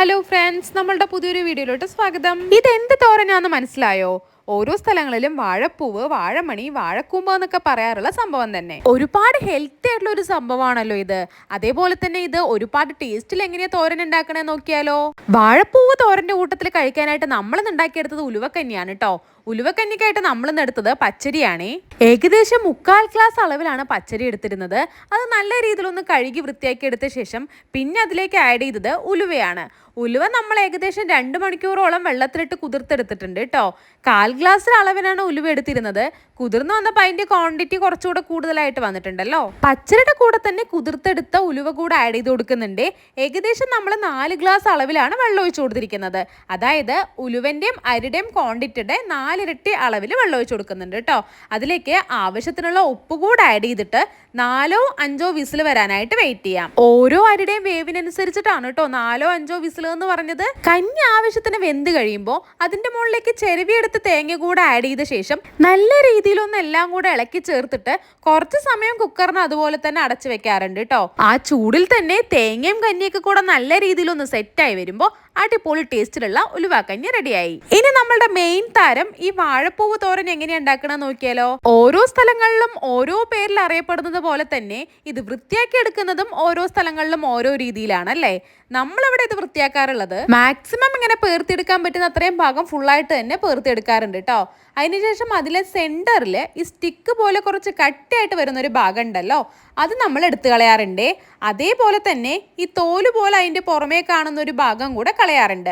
Hello friends നമ്മളുടെ പുതിയൊരു വീഡിയോയിലോട്ട് സ്വാഗതം. ഇത് എന്ത് തോരനാന്ന് മനസ്സിലായോ? ഓരോ സ്ഥലങ്ങളിലും വാഴപ്പൂവ് വാഴമണി വാഴക്കൂമ്പ് എന്നൊക്കെ പറയാറുള്ള സംഭവം തന്നെ. ഒരുപാട് ഹെൽത്തി ആയിട്ടുള്ള ഒരു സംഭവമാണല്ലോ ഇത്. അതേപോലെ തന്നെ ഇത് ഒരുപാട് ടേസ്റ്റിൽ എങ്ങനെയാ തോരൻ ഉണ്ടാക്കണേ നോക്കിയാലോ? വാഴപ്പൂവ് തോരന്റെ കൂട്ടത്തിൽ കഴിക്കാനായിട്ട് നമ്മൾ ഉണ്ടാക്കിയെടുത്തത് ഉലുവക്കന്നിയാണ് കേട്ടോ ഉലുവക്കന്നിക്കായിട്ട് നമ്മൾ എടുത്തത് പച്ചരിയാണ്. ഏകദേശം മുക്കാൽ ഗ്ലാസ് അളവിലാണ് പച്ചരി എടുത്തിരുന്നത്. അത് നല്ല രീതിയിൽ ഒന്ന് കഴുകി വൃത്തിയാക്കി എടുത്ത ശേഷം പിന്നെ അതിലേക്ക് ആഡ് ചെയ്തത് ഉലുവയാണ്. ഉലുവ നമ്മൾ ഏകദേശം രണ്ട് മണിക്കൂറോളം വെള്ളത്തിലിട്ട് കുതിർത്തെടുത്തിട്ടുണ്ട് കേട്ടോ കാൽ ഗ്ലാസ് അളവിനാണ് ഉലുവ എടുത്തിരുന്നത്. കുതിർന്ന് വന്നപ്പോൾ അതിന്റെ ക്വാണ്ടിറ്റി കുറച്ചുകൂടെ കൂടുതലായിട്ട് വന്നിട്ടുണ്ടല്ലോ. പച്ചരിയുടെ കൂടെ തന്നെ കുതിർത്തെടുത്ത ഉലുവ കൂടെ ആഡ് ചെയ്ത് കൊടുക്കുന്നുണ്ട്. ഏകദേശം നമ്മൾ നാല് ഗ്ലാസ് അളവിലാണ് വെള്ളം ഒഴിച്ചു കൊടുത്തിരിക്കുന്നത്. അതായത് ഉലുവന്റെയും അരിയുടെയും ക്വാണ്ടിറ്റിയുടെ നാലിരട്ടി അളവിൽ വെള്ളം ഒഴിച്ചു കൊടുക്കുന്നുണ്ട് കേട്ടോ. അതിലേക്ക് ആവശ്യത്തിനുള്ള ഉപ്പ് കൂടെ ആഡ് ചെയ്തിട്ട് നാലോ അഞ്ചോ വിസിൽ വരാനായിട്ട് വെയിറ്റ് ചെയ്യാം. ഓരോ അരിയുടെയും വേവിനനുസരിച്ചിട്ടാണ് കേട്ടോ നാലോ അഞ്ചോ വിസിൽ എന്ന് പറഞ്ഞത്. കഞ്ഞി ആവശ്യത്തിന് വെന്ത് കഴിയുമ്പോൾ അതിന്റെ മുകളിലേക്ക് ചെരുവിയെടുത്ത് തേങ്ങ കൂടെ ആഡ് ചെയ്ത ശേഷം നല്ല രീതിയിലൊന്ന് എല്ലാം കൂടെ ഇളക്കി ചേർത്തിട്ട് കുറച്ച് സമയം കുക്കറിന് അതുപോലെ തന്നെ അടച്ചു വെക്കാറുണ്ട് കേട്ടോ ആ ചൂടിൽ തന്നെ തേങ്ങയും കഞ്ഞിയൊക്കെ കൂടെ നല്ല രീതിയിലൊന്ന് സെറ്റായി വരുമ്പോൾ അടിപൊളി ടേസ്റ്റിലുള്ള ഉലുവാക്കഞ്ഞ് റെഡിയായി ഇനി നമ്മളുടെ മെയിൻ താരം ഈ വാഴപ്പൂവ് തോരൻ എങ്ങനെയാണ് ഉണ്ടാക്കണമെന്ന് നോക്കിയാലോ? ഓരോ സ്ഥലങ്ങളിലും ഓരോ പേരിൽ അറിയപ്പെടുന്നത് പോലെ തന്നെ ഇത് വൃത്തിയാക്കി എടുക്കുന്നതും ഓരോ സ്ഥലങ്ങളിലും ഓരോ രീതിയിലാണ് അല്ലേ നമ്മളിവിടെ ഇത് വൃത്തിയാക്കാറുള്ളത് മാക്സിമം ഇങ്ങനെ പേർത്തിയെടുക്കാൻ പറ്റുന്ന അത്രയും ഭാഗം ഫുള്ളായിട്ട് തന്നെ പേർത്തിയെടുക്കാറുണ്ട് കേട്ടോ അതിനുശേഷം അതിലെ സെന്ററിൽ ഈ സ്റ്റിക്ക് പോലെ കുറച്ച് കട്ടിയായിട്ട് വരുന്ന ഒരു ഭാഗം ഉണ്ടല്ലോ? അത് നമ്മൾ എടുത്തു കളയാറുണ്ട്. അതേപോലെ തന്നെ ഈ തോൽ പോലെ അതിന്റെ പുറമേ കാണുന്ന ഒരു ഭാഗം കൂടെ കളയാറുണ്ട്.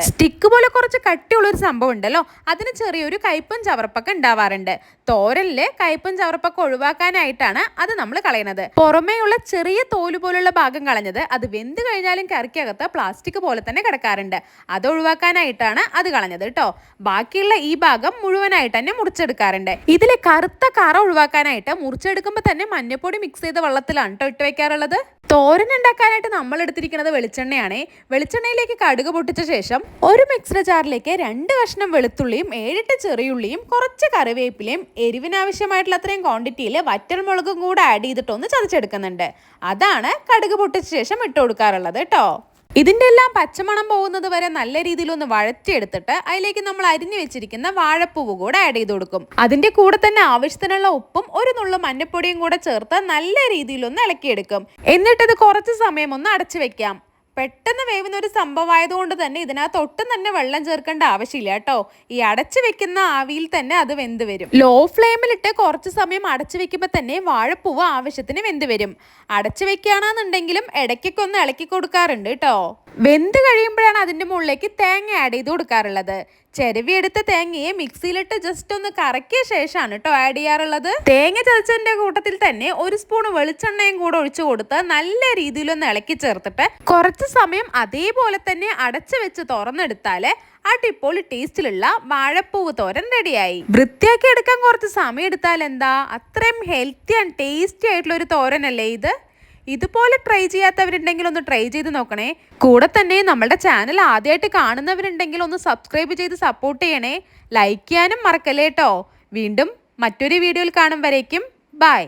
സ്റ്റിക്ക് പോലെ കുറച്ച് കട്ടിയുള്ള ഒരു സംഭവം ഉണ്ടല്ലോ. അതിന് ചെറിയൊരു കയ്പും ചവർപ്പൊക്കെ ഉണ്ടാവാറുണ്ട്. തോരലിൽ കയ്പും ചവർപ്പൊക്കെ ഒഴിവാക്കാനായിട്ടാണ് അത് നമ്മൾ കളയുന്നത് പുറമേയുള്ള ചെറിയ തോൽ പോലുള്ള ഭാഗം കളഞ്ഞത് അത് വെന്ത് കഴിഞ്ഞാലും കറിക്കകത്ത് പ്ലാസ്റ്റിക് പോലെ തന്നെ കിടക്കാറുണ്ട്. അത് ഒഴിവാക്കാനായിട്ടാണ് അത് കളഞ്ഞത് കേട്ടോ ബാക്കിയുള്ള ഈ ഭാഗം മുഴുവനായിട്ട് തന്നെ മുറിച്ചെടുക്കാറുണ്ട്. ഇതിലെ കറുത്ത കറ ഒഴിവാക്കാനായിട്ട് മുറിച്ചെടുക്കുമ്പോൾ തന്നെ മഞ്ഞപ്പൊടി മിക്സ് ചെയ്ത വെള്ളത്തിലാണ് കേട്ടോ ഇട്ട് വെക്കാറുള്ളത്. തോരൻ ഉണ്ടാക്കാനായിട്ട് നമ്മൾ എടുത്തിരിക്കുന്നത് വെളിച്ചെണ്ണയാണ്. വെളിച്ചെണ്ണയിലേക്ക് കടുക് പൊട്ടിച്ച ശേഷം ഒരു മിക്സർ ജാറിലേക്ക് രണ്ട് കഷ്ണം വെളുത്തുള്ളിയും ഏഴെട്ട് ചെറിയുള്ളിയും കുറച്ച് കറിവേപ്പിലയും എരിവിനാവശ്യമായിട്ടുള്ള അത്രയും ക്വാണ്ടിറ്റിയിൽ വറ്റൽമുളകും കൂടെ ആഡ് ചെയ്തിട്ടൊന്ന് ചതച്ചെടുക്കുന്നുണ്ട്. അതാണ് കടുക് പൊട്ടിച്ച ശേഷം ഇട്ട് കൊടുക്കാറുള്ളത് കേട്ടോ ഇതിന്റെ എല്ലാം പച്ചമണം പോകുന്നത് വരെ നല്ല രീതിയിൽ ഒന്ന് വഴറ്റിയെടുത്തിട്ട് അതിലേക്ക് നമ്മൾ അരിഞ്ഞു വെച്ചിരിക്കുന്ന വാഴപ്പൂവ് കൂടെ ആഡ് ചെയ്ത് കൊടുക്കും. അതിന്റെ കൂടെ തന്നെ ആവശ്യത്തിനുള്ള ഉപ്പും ഒരു നുള്ളു മഞ്ഞപ്പൊടിയും കൂടെ ചേർത്ത് നല്ല രീതിയിൽ ഒന്ന് ഇളക്കിയെടുക്കും. എന്നിട്ടത് കുറച്ച് സമയം ഒന്ന് അടച്ചു വെക്കാം. പെട്ടെന്ന് വേവുന്ന ഒരു സംഭവമായതുകൊണ്ട് തന്നെ ഇതിനകത്ത് ഒട്ടും തന്നെ വെള്ളം ചേർക്കേണ്ട ആവശ്യമില്ല കേട്ടോ. ഈ അടച്ചു വെക്കുന്ന ആവിയിൽ തന്നെ അത് വെന്ത് വരും. ലോ ഫ്ലെയിമിലിട്ട് കുറച്ച് സമയം അടച്ചു വെക്കുമ്പോൾ തന്നെ വാഴപ്പൂവ് ആവശ്യത്തിന് വെന്ത് വരും. അടച്ചു വെക്കുകയാണെന്നുണ്ടെങ്കിലും ഇടയ്ക്കൊക്കെ ഒന്ന് ഇളക്കി കൊടുക്കാറുണ്ട് കേട്ടോ. വെന്ത് കഴിയുമ്പോഴാണ് അതിന്റെ മുകളിലേക്ക് തേങ്ങ ആഡ് ചെയ്ത് കൊടുക്കാറുള്ളത്. ചെരുവിയെടുത്ത തേങ്ങയെ മിക്സിയിലിട്ട് ജസ്റ്റ് ഒന്ന് കറക്കിയ ശേഷമാണ് കേട്ടോ ആഡ് ചെയ്യാറുള്ളത്. തേങ്ങ ചതച്ചതിന്റെ കൂട്ടത്തിൽ തന്നെ ഒരു സ്പൂൺ വെളിച്ചെണ്ണയും കൂടെ ഒഴിച്ചു കൊടുത്ത് നല്ല രീതിയിലൊന്ന് ഇളക്കി ചേർത്തിട്ട് കുറച്ച് സമയം അതേപോലെ തന്നെ അടച്ചു വെച്ച് തുറന്നെടുത്താൽ അടിപൊളി ടേസ്റ്റിലുള്ള വാഴപ്പൂവ് തോരൻ റെഡിയായി വൃത്തിയാക്കി എടുക്കാൻ കുറച്ച് സമയം എടുത്താൽ എന്താ അത്രയും ഹെൽത്തി ആൻഡ് ടേസ്റ്റി ആയിട്ടുള്ള ഒരു തോരനല്ലേ ഇത്? ഇതുപോലെ ട്രൈ ചെയ്യാത്തവരുണ്ടെങ്കിൽ ഒന്ന് ട്രൈ ചെയ്ത് നോക്കണേ. കൂടെ തന്നെ നമ്മുടെ ചാനൽ ആദ്യമായിട്ട് കാണുന്നവരുണ്ടെങ്കിൽ ഒന്ന് സബ്സ്ക്രൈബ് ചെയ്ത് സപ്പോർട്ട് ചെയ്യണേ. ലൈക്ക് ചെയ്യാനും മറക്കല്ലേട്ടോ വീണ്ടും മറ്റൊരു വീഡിയോയിൽ കാണും വരേക്കും. ബൈ